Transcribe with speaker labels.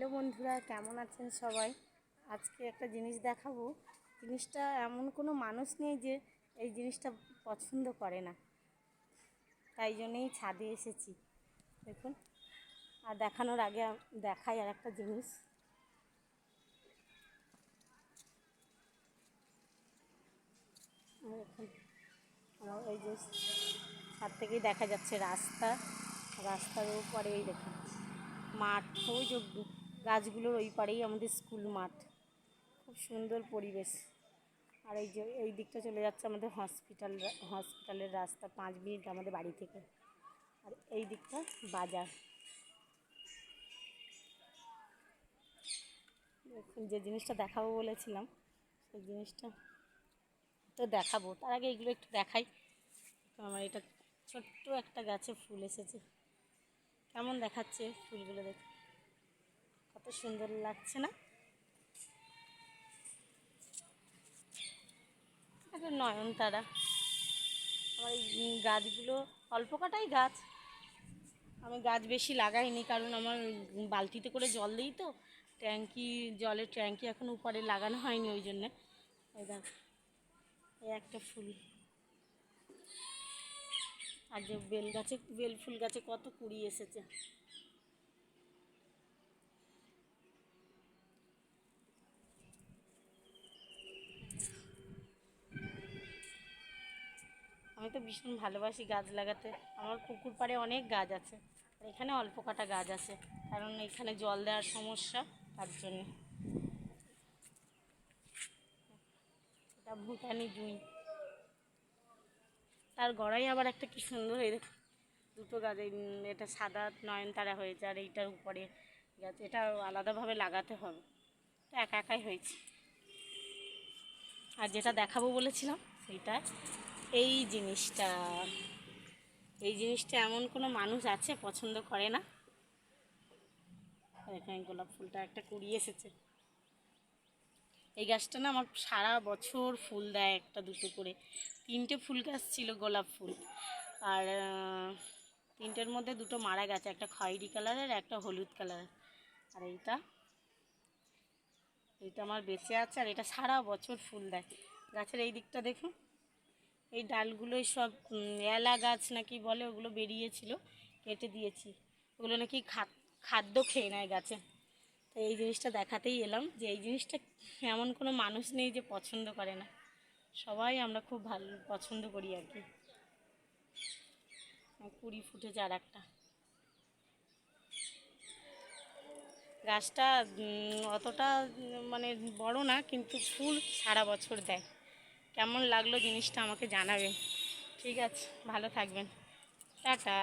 Speaker 1: Hello বন্ধুরা, কেমন আছেন সবাই? আজকে একটা জিনিস দেখাবো। জিনিসটা এমন কোনো মানুষ নেই যে এই জিনিসটা পছন্দ করে না। তাই জন্যেই ছাদে এসেছি। দেখুন, আর দেখানোর আগে দেখাই আর একটা জিনিস আমার এই যে ছাদ থেকেই দেখা যাচ্ছে রাস্তা। রাস্তার উপরে এই দেখুন, মাঠ। ওই যে গাছগুলোর ওই পারেই আমাদের স্কুল মাঠ। খুব সুন্দর পরিবেশ। আর এই যে, এই দিকটা চলে যাচ্ছে আমাদের হসপিটাল, হসপিটালের রাস্তা পাঁচ মিনিট আমাদের বাড়ি থেকে। আর এই দিকটা বাজার। যে জিনিসটা দেখাবো বলেছিলাম, সেই জিনিসটা তো দেখাবো। তার আগে এগুলো একটু দেখাই। আমার এটা ছোট্ট একটা গাছে ফুল এসেছে। কেমন দেখাচ্ছে ফুলগুলো দেখে সুন্দর লাগছে না? একটা নয়নতারা। আমার এই গাছগুলো, অল্প কাটাই গাছ। আমি গাছ বেশি লাগাইনি, কারণ আমার বালতিতে করে জল দিই তো। ট্যাঙ্কি, জলের ট্যাঙ্কি এখন উপরে লাগানো হয়নি ওই জন্যে। এই এই একটা ফুল। আর যে বেল গাছে, বেল ফুল গাছে কত কুড়ি এসেছে। তো ভীষণ ভালোবাসি গাছ লাগাতে। আমার পুকুর পাড়ে অনেক গাছ আছে। আর এখানে অল্প কটা গাছ আছে। কারণ এখানে জল দেওয়ার সমস্যা তার জন্য। এটা ভুটানি জুঁই। তার গড়াই আবার একটা কি সুন্দর এই দেখো, দুটো গাছ এই, এটা সাদা নয়নতারা হয়েছে আর এইটার উপরে গাছ। এটা আলাদাভাবে লাগাতে হবে। তো একা একাই হয়েছে। আর যেটা দেখাবো বলেছিলাম সেইটা এই জিনিসটা এই জিনিসটা এমন কোনো মানুষ আছে পছন্দ করে না? এখানে গোলাপ ফুলটা একটা কুড়িয়ে এসেছে। এই গাছটা না আমার সারা বছর ফুল দেয় একটা দুটো করে। তিনটে ফুল গাছ ছিল গোলাপ ফুল। আর তিনটের মধ্যে দুটো মারা গেছে, একটা খয়েরি কালারের, একটা হলুদ কালারের। আর এইটা এইটা আমার বেঁচে আছে আর এটা সারা বছর ফুল দেয়। গাছের এই দিকটা দেখুন। এই ডালগুলোই সব এলা গাছ নাকি বলে ওগুলো বেরিয়েছিল, কেটে দিয়েছি। ওগুলো নাকি খাদ- খাদ্য খেয়ে নেয় গাছে। তো এই জিনিসটা দেখাতেই এলাম যে এই জিনিসটা এমন কোনো মানুষ নেই যে পছন্দ করে না। সবাই আমরা খুব ভালো, পছন্দ করি আর কি। কুড়ি ফুটেছে আর একটা গাছটা অতটা মানে বড় না, কিন্তু ফুল সারা বছর দেয়। কেমন লাগল জিনিসটা আমাকে জানাবেন ঠিক আছে ভালো থাকবেন। টাটা।